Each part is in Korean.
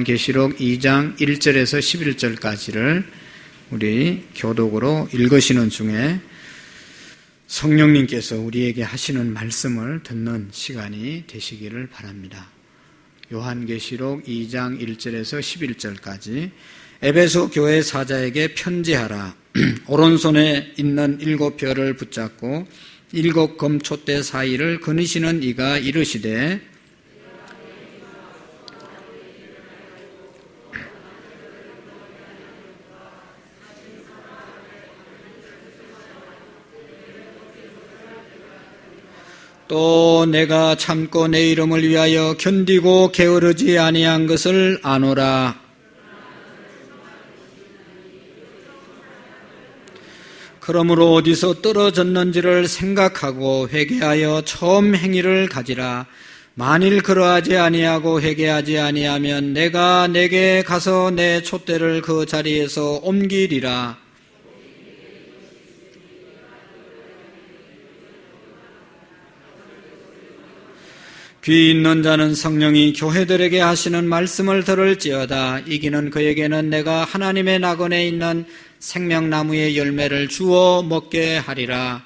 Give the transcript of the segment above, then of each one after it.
계시록 2장 1절에서 11절까지를 우리 교독으로 읽으시는 중에 성령님께서 우리에게 하시는 말씀을 듣는 시간이 되시기를 바랍니다. 요한계시록 2장 1절에서 11절까지 에베소 교회 사자에게 편지하라. 오른손에 있는 일곱 별을 붙잡고 일곱 검촛대 사이를 거니시는 이가 이르시되 또 내가 참고 내 이름을 위하여 견디고 게으르지 아니한 것을 아노라. 그러므로 어디서 떨어졌는지를 생각하고 회개하여 처음 행위를 가지라. 만일 그러하지 아니하고 회개하지 아니하면 내가 내게 가서 내 촛대를 그 자리에서 옮기리라. 귀 있는 자는 성령이 교회들에게 하시는 말씀을 들을지어다. 이기는 그에게는 내가 하나님의 낙원에 있는 생명나무의 열매를 주어 먹게 하리라.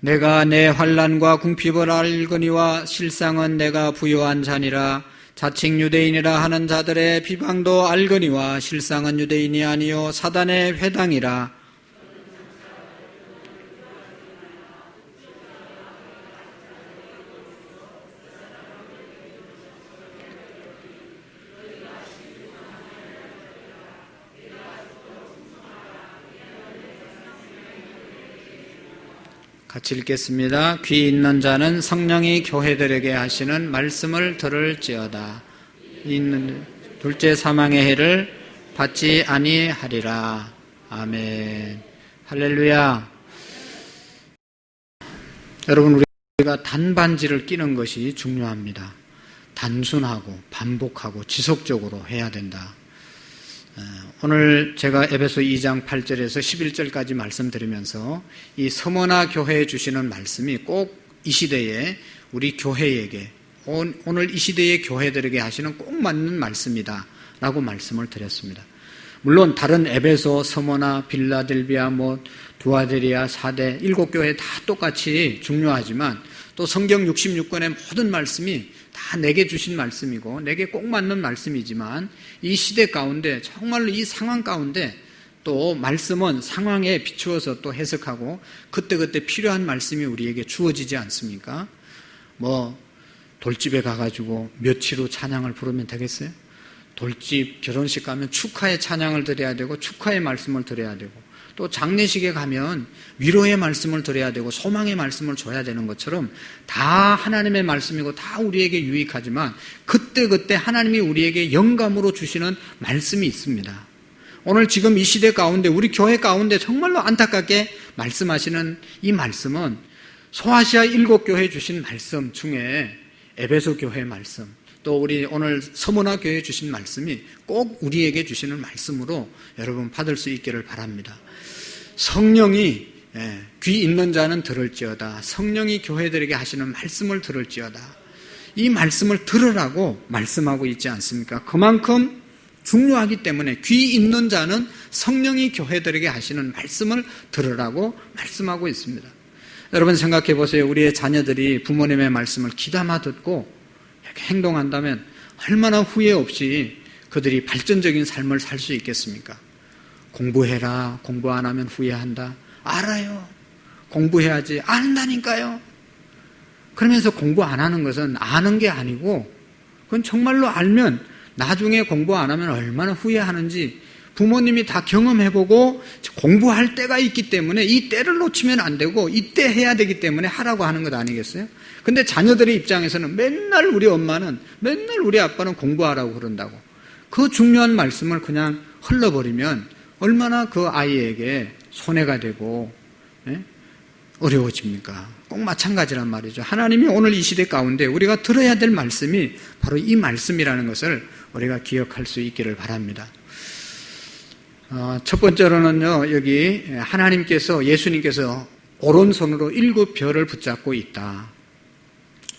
내가 내 환란과 궁핍을 알거니와 실상은 내가 부여한 자니라. 자칭 유대인이라 하는 자들의 비방도 알거니와 실상은 유대인이 아니요 사단의 회당이라 같이 읽겠습니다. 귀 있는 자는 성령이 교회들에게 하시는 말씀을 들을지어다. 있는 둘째 사망의 해를 받지 아니하리라. 아멘. 할렐루야. 여러분 우리가 단반지를 끼는 것이 중요합니다. 단순하고 반복하고 지속적으로 해야 된다. 어, 오늘 제가 에베소 2장 8절에서 11절까지 말씀드리면서 이 서머나 교회에 주시는 말씀이 꼭 이 시대에 우리 교회에게 오늘 이 시대의 교회들에게 하시는 꼭 맞는 말씀이다 라고 말씀을 드렸습니다. 물론 다른 에베소, 서머나, 빌라델비아, 뭐 두아데리아, 사대 일곱 교회 다 똑같이 중요하지만 또 성경 66권의 모든 말씀이 다 내게 주신 말씀이고 내게 꼭 맞는 말씀이지만 이 시대 가운데 정말로 이 상황 가운데 또 말씀은 상황에 비추어서 또 해석하고 그때그때 필요한 말씀이 우리에게 주어지지 않습니까? 뭐 돌집에 가가지고 며칠 후 찬양을 부르면 되겠어요? 돌집 결혼식 가면 축하의 찬양을 드려야 되고 축하의 말씀을 드려야 되고 또 장례식에 가면 위로의 말씀을 드려야 되고 소망의 말씀을 줘야 되는 것처럼 다 하나님의 말씀이고 다 우리에게 유익하지만 그때 그때 하나님이 우리에게 영감으로 주시는 말씀이 있습니다. 오늘 지금 이 시대 가운데 우리 교회 가운데 정말로 안타깝게 말씀하시는 이 말씀은 소아시아 일곱 교회 주신 말씀 중에 에베소 교회 말씀 또 우리 오늘 서문화 교회 주신 말씀이 꼭 우리에게 주시는 말씀으로 여러분 받을 수 있기를 바랍니다. 성령이 예, 귀 있는 자는 들을지어다. 성령이 교회들에게 하시는 말씀을 들을지어다. 이 말씀을 들으라고 말씀하고 있지 않습니까? 그만큼 중요하기 때문에 귀 있는 자는 성령이 교회들에게 하시는 말씀을 들으라고 말씀하고 있습니다. 여러분 생각해 보세요. 우리의 자녀들이 부모님의 말씀을 귀담아 듣고 이렇게 행동한다면 얼마나 후회 없이 그들이 발전적인 삶을 살 수 있겠습니까? 공부해라. 공부 안 하면 후회한다. 알아요. 공부해야지. 안다니까요. 그러면서 공부 안 하는 것은 아는 게 아니고 그건 정말로 알면 나중에 공부 안 하면 얼마나 후회하는지 부모님이 다 경험해보고 공부할 때가 있기 때문에 이 때를 놓치면 안 되고 이때 해야 되기 때문에 하라고 하는 것 아니겠어요? 근데 자녀들의 입장에서는 맨날 우리 엄마는 맨날 우리 아빠는 공부하라고 그런다고 그 중요한 말씀을 그냥 흘러버리면 얼마나 그 아이에게 손해가 되고 예? 어려워집니까? 꼭 마찬가지란 말이죠. 하나님이 오늘 이 시대 가운데 우리가 들어야 될 말씀이 바로 이 말씀이라는 것을 우리가 기억할 수 있기를 바랍니다. 어, 첫 번째로는요, 여기 하나님께서, 예수님께서 오른손으로 일곱 별을 붙잡고 있다.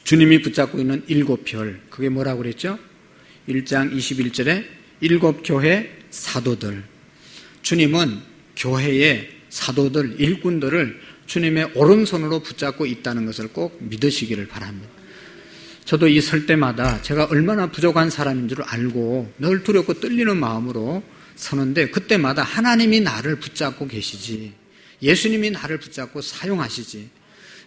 주님이 붙잡고 있는 일곱 별. 그게 뭐라고 그랬죠? 1장 21절에 일곱 교회 사도들. 주님은 교회의 사도들, 일꾼들을 주님의 오른손으로 붙잡고 있다는 것을 꼭 믿으시기를 바랍니다. 저도 이 설 때마다 제가 얼마나 부족한 사람인 줄 알고 늘 두렵고 떨리는 마음으로 서는데 그때마다 하나님이 나를 붙잡고 계시지. 예수님이 나를 붙잡고 사용하시지.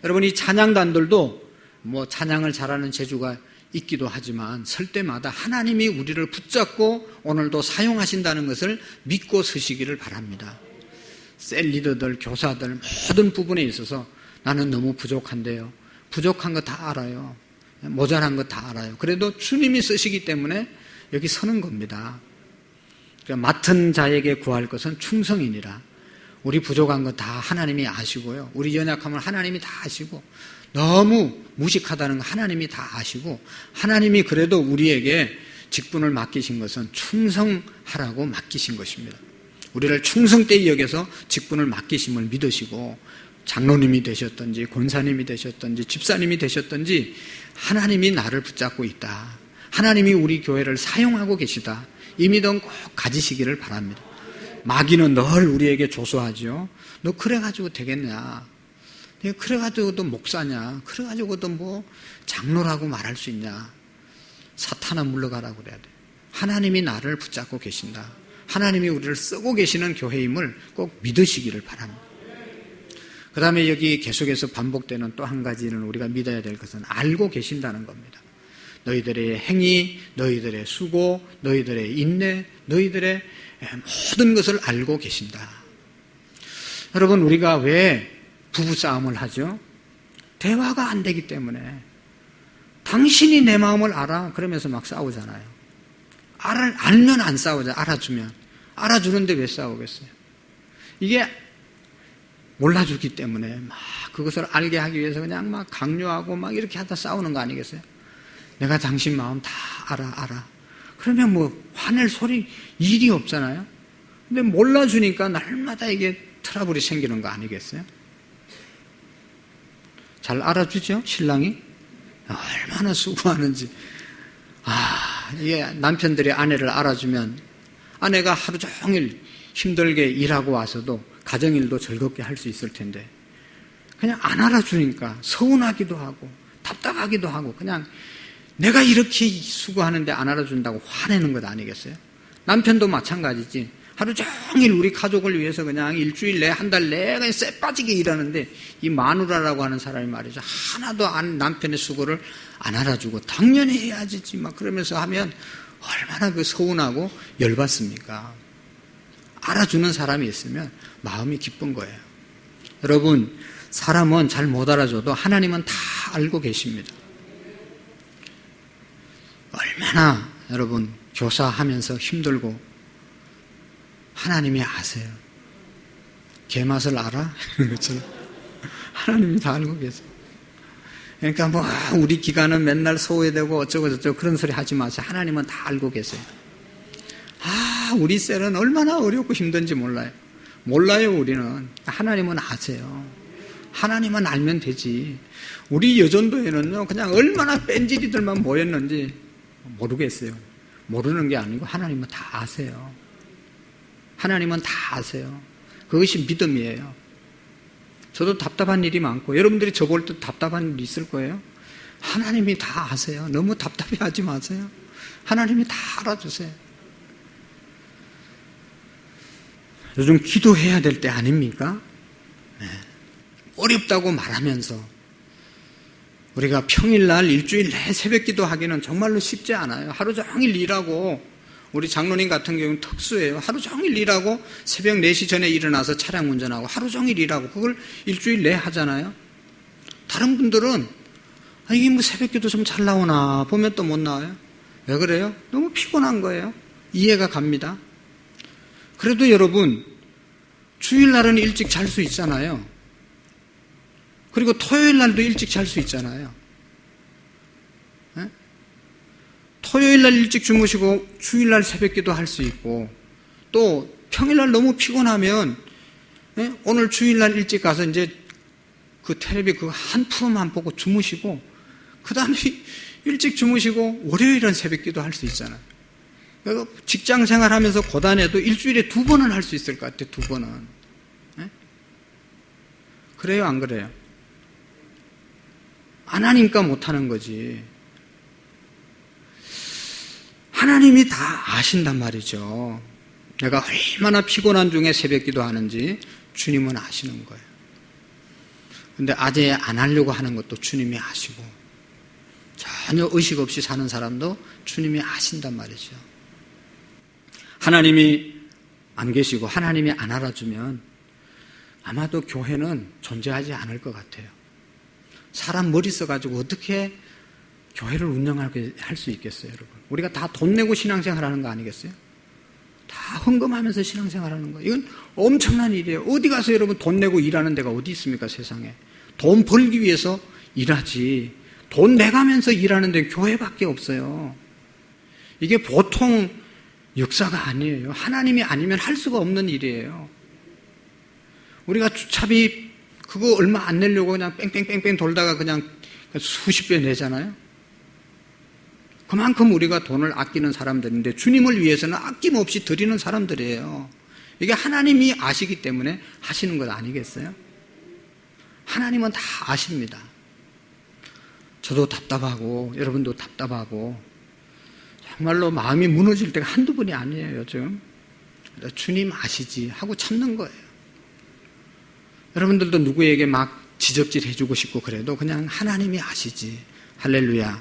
여러분 이 찬양단들도 뭐 찬양을 잘하는 재주가 있기도 하지만 설 때마다 하나님이 우리를 붙잡고 오늘도 사용하신다는 것을 믿고 서시기를 바랍니다. 셀 리더들, 교사들 모든 부분에 있어서 나는 너무 부족한데요. 부족한 거 다 알아요. 모자란 거 다 알아요. 그래도 주님이 쓰시기 때문에 여기 서는 겁니다. 그러니까 맡은 자에게 구할 것은 충성이니라. 우리 부족한 거다 하나님이 아시고요. 우리 연약함을 하나님이 다 아시고 너무 무식하다는 거 하나님이 다 아시고 하나님이 그래도 우리에게 직분을 맡기신 것은 충성하라고 맡기신 것입니다. 우리를 충성되이 여겨서 직분을 맡기심을 믿으시고 장로님이 되셨던지 권사님이 되셨던지 집사님이 되셨던지 하나님이 나를 붙잡고 있다. 하나님이 우리 교회를 사용하고 계시다. 이 믿음 꼭 가지시기를 바랍니다. 마귀는 늘 우리에게 조소하죠. 너 그래가지고 되겠냐? 내가 그래가지고도 목사냐? 그래가지고도 뭐 장로라고 말할 수 있냐? 사탄아 물러가라고 그래야 돼. 하나님이 나를 붙잡고 계신다. 하나님이 우리를 쓰고 계시는 교회임을 꼭 믿으시기를 바랍니다. 그 다음에 여기 계속해서 반복되는 또 한 가지는 우리가 믿어야 될 것은 알고 계신다는 겁니다. 너희들의 행위, 너희들의 수고, 너희들의 인내, 너희들의 모든 것을 알고 계신다. 여러분, 우리가 왜 부부싸움을 하죠? 대화가 안 되기 때문에. 당신이 내 마음을 알아. 그러면서 막 싸우잖아요. 알, 알면 안 싸우죠. 알아주면. 알아주는데 왜 싸우겠어요? 이게 몰라주기 때문에 막 그것을 알게 하기 위해서 그냥 막 강요하고 막 이렇게 하다 싸우는 거 아니겠어요? 내가 당신 마음 다 알아, 알아. 그러면 뭐 화낼 소리, 일이 없잖아요? 근데 몰라주니까 날마다 이게 트러블이 생기는 거 아니겠어요? 잘 알아주죠? 신랑이? 얼마나 수고하는지. 아, 이게 남편들이 아내를 알아주면 아내가 하루 종일 힘들게 일하고 와서도 가정일도 즐겁게 할 수 있을 텐데 그냥 안 알아주니까 서운하기도 하고 답답하기도 하고 그냥 내가 이렇게 수고하는데 안 알아준다고 화내는 것 아니겠어요? 남편도 마찬가지지. 하루 종일 우리 가족을 위해서 그냥 일주일 내, 한 달 내에 그냥 쎄 빠지게 일하는데 이 마누라라고 하는 사람이 말이죠. 하나도 안 남편의 수고를 안 알아주고 당연히 해야지 막 그러면서 하면 얼마나 그 서운하고 열받습니까? 알아주는 사람이 있으면 마음이 기쁜 거예요. 여러분, 사람은 잘 못 알아줘도 하나님은 다 알고 계십니다. 얼마나 여러분 교사하면서 힘들고 하나님이 아세요. 개맛을 알아? 그처럼 하나님이 다 알고 계세요. 그러니까 뭐 우리 기간은 맨날 소외되고 어쩌고 저쩌고 그런 소리 하지 마세요. 하나님은 다 알고 계세요. 아, 우리 셀은 얼마나 어렵고 힘든지 몰라요. 몰라요, 우리는. 하나님은 아세요. 하나님은 알면 되지. 우리 여전도에는요, 그냥 얼마나 뺀질이들만 모였는지 모르겠어요. 모르는 게 아니고 하나님은 다 아세요. 하나님은 다 아세요. 그것이 믿음이에요. 저도 답답한 일이 많고 여러분들이 저 볼 때 답답한 일이 있을 거예요. 하나님이 다 아세요. 너무 답답해 하지 마세요. 하나님이 다 알아주세요. 요즘 기도해야 될 때 아닙니까? 네. 어렵다고 말하면서 우리가 평일날 일주일 내 새벽 기도 하기는 정말로 쉽지 않아요. 하루 종일 일하고 우리 장로님 같은 경우는 특수해요. 하루 종일 일하고 새벽 4시 전에 일어나서 차량 운전하고 하루 종일 일하고 그걸 일주일 내 하잖아요. 다른 분들은 아, 이게 뭐 새벽 기도 좀 잘 나오나 보면 또 못 나와요. 왜 그래요? 너무 피곤한 거예요. 이해가 갑니다. 그래도 여러분 주일날은 일찍 잘 수 있잖아요. 그리고 토요일 날도 일찍 잘 수 있잖아요. 토요일 날 일찍 주무시고 주일 날 새벽 기도 할 수 있고 또 평일 날 너무 피곤하면 예? 오늘 주일 날 일찍 가서 이제 그 텔레비 그 한 프로만 보고 주무시고 그 다음에 일찍 주무시고 월요일은 새벽 기도 할 수 있잖아요. 직장 생활하면서 고단해도 일주일에 두 번은 할 수 있을 것 같아요. 두 번은. 네? 그래요, 안 그래요? 안 하니까 못하는 거지. 하나님이 다 아신단 말이죠. 내가 얼마나 피곤한 중에 새벽 기도 하는지 주님은 아시는 거예요. 근데 아재 안 하려고 하는 것도 주님이 아시고, 전혀 의식 없이 사는 사람도 주님이 아신단 말이죠. 하나님이 안 계시고 하나님이 안 알아주면 아마도 교회는 존재하지 않을 것 같아요. 사람 머리 써가지고 어떻게 교회를 운영하게 할 수 있겠어요, 여러분? 우리가 다 돈 내고 신앙생활 하는 거 아니겠어요? 다 헌금하면서 신앙생활 하는 거. 이건 엄청난 일이에요. 어디 가서 여러분 돈 내고 일하는 데가 어디 있습니까, 세상에? 돈 벌기 위해서 일하지. 돈 내가면서 일하는 데 교회밖에 없어요. 이게 보통 역사가 아니에요. 하나님이 아니면 할 수가 없는 일이에요. 우리가 주차비 그거 얼마 안 내려고 그냥 뺑뺑뺑뺑 돌다가 그냥 수십 배 내잖아요. 그만큼 우리가 돈을 아끼는 사람들인데 주님을 위해서는 아낌없이 드리는 사람들이에요. 이게 하나님이 아시기 때문에 하시는 것 아니겠어요? 하나님은 다 아십니다. 저도 답답하고 여러분도 답답하고 정말로 마음이 무너질 때가 한두 번이 아니에요, 요즘. 주님 아시지 하고 참는 거예요. 여러분들도 누구에게 막 지적질 해주고 싶고 그래도 그냥 하나님이 아시지. 할렐루야.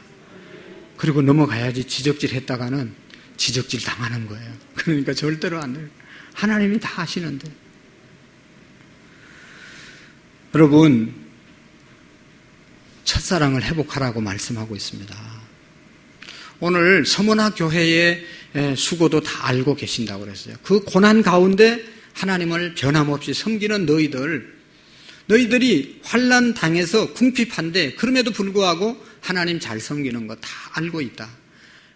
그리고 넘어가야지 지적질 했다가는 지적질 당하는 거예요. 그러니까 절대로 안 돼요. 하나님이 다 아시는데. 여러분, 첫사랑을 회복하라고 말씀하고 있습니다. 오늘 서문화 교회의 수고도 다 알고 계신다고 그랬어요. 그 고난 가운데 하나님을 변함없이 섬기는 너희들, 너희들이 환란 당해서 궁핍한데 그럼에도 불구하고 하나님 잘 섬기는 거 다 알고 있다.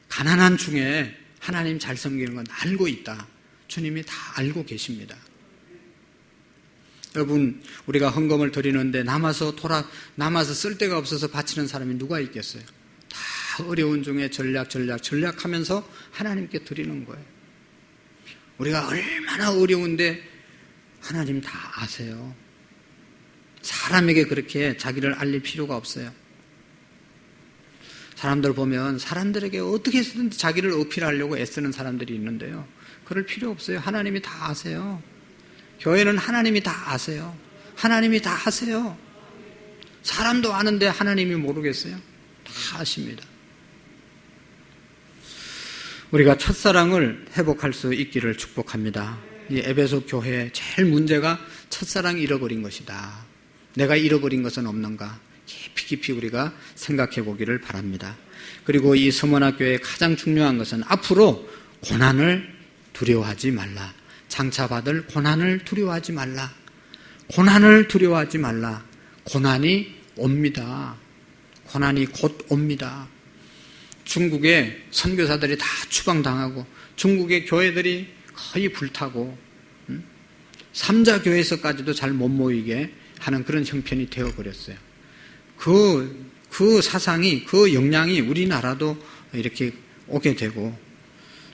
가난한 중에 하나님 잘 섬기는 건 알고 있다. 주님이 다 알고 계십니다. 여러분, 우리가 헌금을 드리는데 남아서 돌아, 남아서 쓸 데가 없어서 바치는 사람이 누가 있겠어요? 다 어려운 중에 전략, 전략, 전략 하면서 하나님께 드리는 거예요. 우리가 얼마나 어려운데 하나님 다 아세요. 사람에게 그렇게 자기를 알릴 필요가 없어요. 사람들 보면 사람들에게 어떻게 해서든 자기를 어필하려고 애쓰는 사람들이 있는데요. 그럴 필요 없어요. 하나님이 다 아세요. 교회는 하나님이 다 아세요. 하나님이 다 아세요. 사람도 아는데 하나님이 모르겠어요? 다 아십니다. 우리가 첫사랑을 회복할 수 있기를 축복합니다. 이 에베소 교회의 제일 문제가 첫사랑 잃어버린 것이다. 내가 잃어버린 것은 없는가? 깊이 깊이 우리가 생각해 보기를 바랍니다. 그리고 이 서문학교의 가장 중요한 것은 앞으로 고난을 두려워하지 말라. 장차 받을 고난을 두려워하지 말라. 고난을 두려워하지 말라. 고난이 옵니다. 고난이 곧 옵니다. 중국의 선교사들이 다 추방당하고 중국의 교회들이 거의 불타고 음? 삼자 교회에서까지도 잘 못 모이게 하는 그런 형편이 되어버렸어요. 그, 그 사상이, 그 영향이 우리나라도 이렇게 오게 되고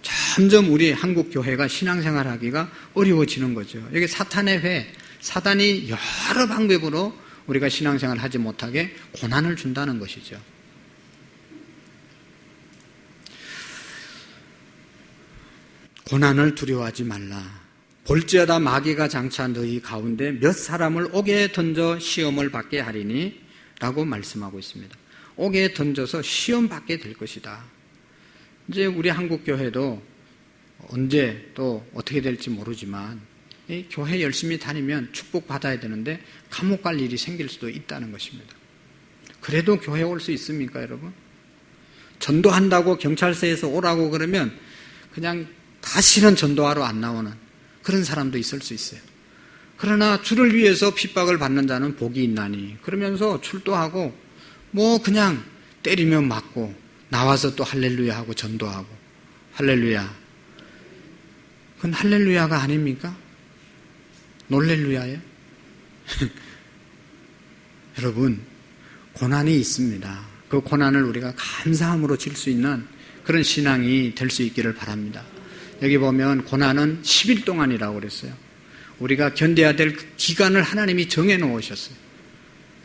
점점 우리 한국 교회가 신앙생활 하기가 어려워지는 거죠. 여기 사탄의 회, 사단이 여러 방법으로 우리가 신앙생활 하지 못하게 고난을 준다는 것이죠. 고난을 두려워하지 말라. 볼지어다 마귀가 장차 너희 가운데 몇 사람을 옥에 던져 시험을 받게 하리니 라고 말씀하고 있습니다. 옥에 던져서 시험 받게 될 것이다. 이제 우리 한국 교회도 언제 또 어떻게 될지 모르지만 교회 열심히 다니면 축복 받아야 되는데 감옥 갈 일이 생길 수도 있다는 것입니다. 그래도 교회 올 수 있습니까, 여러분? 전도한다고 경찰서에서 오라고 그러면 그냥 다시는 전도하러 안 나오는 그런 사람도 있을 수 있어요. 그러나 주를 위해서 핍박을 받는 자는 복이 있나니 그러면서 출도하고 뭐 그냥 때리면 맞고 나와서 또 할렐루야 하고 전도하고 할렐루야 그건 할렐루야가 아닙니까? 놀렐루야예요? 여러분, 고난이 있습니다. 그 고난을 우리가 감사함으로 질 수 있는 그런 신앙이 될 수 있기를 바랍니다. 여기 보면 고난은 10일 동안이라고 그랬어요. 우리가 견뎌야 될 기간을 하나님이 정해 놓으셨어요.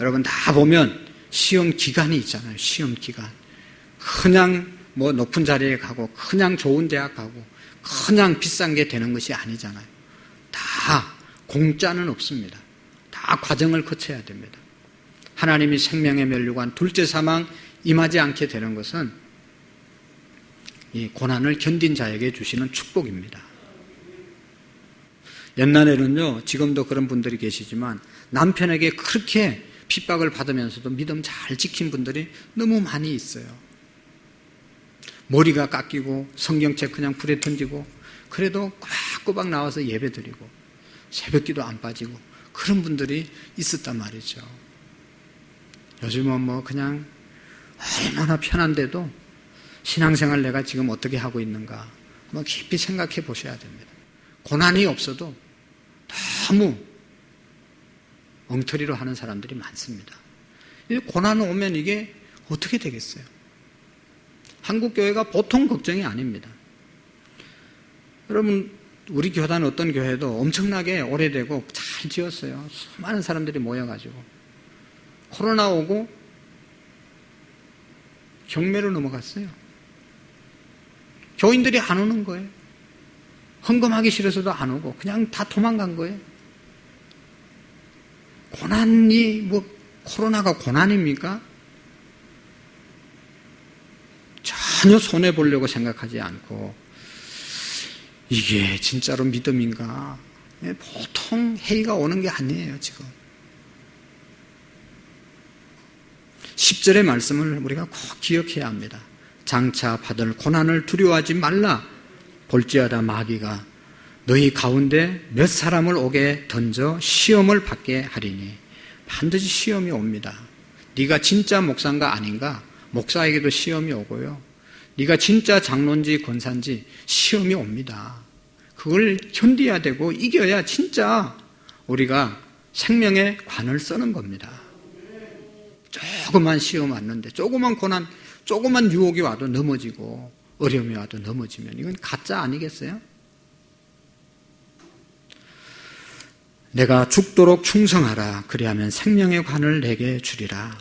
여러분 다 보면 시험 기간이 있잖아요. 시험 기간. 그냥 뭐 높은 자리에 가고 그냥 좋은 대학 가고 그냥 비싼 게 되는 것이 아니잖아요. 다 공짜는 없습니다. 다 과정을 거쳐야 됩니다. 하나님이 생명의 멸류관 둘째 사망 임하지 않게 되는 것은 이 고난을 견딘 자에게 주시는 축복입니다. 옛날에는요, 지금도 그런 분들이 계시지만 남편에게 그렇게 핍박을 받으면서도 믿음 잘 지킨 분들이 너무 많이 있어요. 머리가 깎이고 성경책 그냥 불에 던지고 그래도 꼬박꼬박 나와서 예배 드리고 새벽기도 안 빠지고 그런 분들이 있었단 말이죠. 요즘은 뭐 그냥 얼마나 편한데도 신앙생활 내가 지금 어떻게 하고 있는가 한번 깊이 생각해 보셔야 됩니다. 고난이 없어도 너무 엉터리로 하는 사람들이 많습니다. 고난 오면 이게 어떻게 되겠어요? 한국 교회가 보통 걱정이 아닙니다. 여러분 우리 교단 어떤 교회도 엄청나게 오래되고 잘 지었어요. 수많은 사람들이 모여가지고 코로나 오고 경매로 넘어갔어요. 교인들이 안 오는 거예요. 헌금하기 싫어서도 안 오고 그냥 다 도망간 거예요. 고난이 뭐 코로나가 고난입니까? 전혀 손해 보려고 생각하지 않고 이게 진짜로 믿음인가? 예, 보통 해이가 오는 게 아니에요, 지금. 10절의 말씀을 우리가 꼭 기억해야 합니다. 장차 받을 고난을 두려워하지 말라. 볼지어다 마귀가 너희 가운데 몇 사람을 오게 던져 시험을 받게 하리니 반드시 시험이 옵니다. 네가 진짜 목사인가 아닌가? 목사에게도 시험이 오고요. 네가 진짜 장론지 권산지 시험이 옵니다. 그걸 견뎌야 되고 이겨야 진짜 우리가 생명의 관을 쓰는 겁니다. 조그만 시험 왔는데 조그만 고난, 조그만 유혹이 와도 넘어지고 어려움이 와도 넘어지면 이건 가짜 아니겠어요? 내가 죽도록 충성하라. 그리하면 생명의 관을 내게 주리라.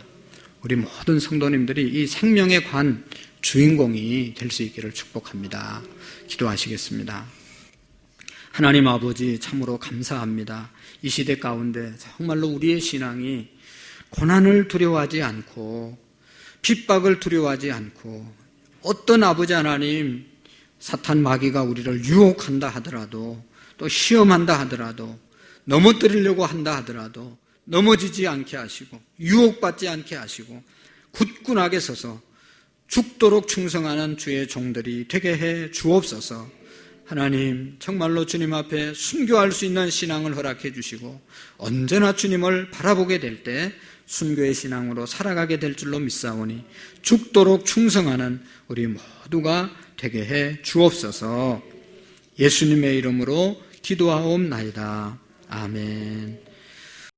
우리 모든 성도님들이 이 생명의 관 주인공이 될 수 있기를 축복합니다. 기도하시겠습니다. 하나님 아버지 참으로 감사합니다. 이 시대 가운데 정말로 우리의 신앙이 고난을 두려워하지 않고 핍박을 두려워하지 않고 어떤 아버지 하나님 사탄 마귀가 우리를 유혹한다 하더라도 또 시험한다 하더라도 넘어뜨리려고 한다 하더라도 넘어지지 않게 하시고 유혹받지 않게 하시고 굳건하게 서서 죽도록 충성하는 주의 종들이 되게 해 주옵소서. 하나님, 정말로 주님 앞에 순교할 수 있는 신앙을 허락해 주시고 언제나 주님을 바라보게 될때 순교의 신앙으로 살아가게 될 줄로 믿사오니 죽도록 충성하는 우리 모두가 되게 해 주옵소서. 예수님의 이름으로 기도하옵나이다. 아멘.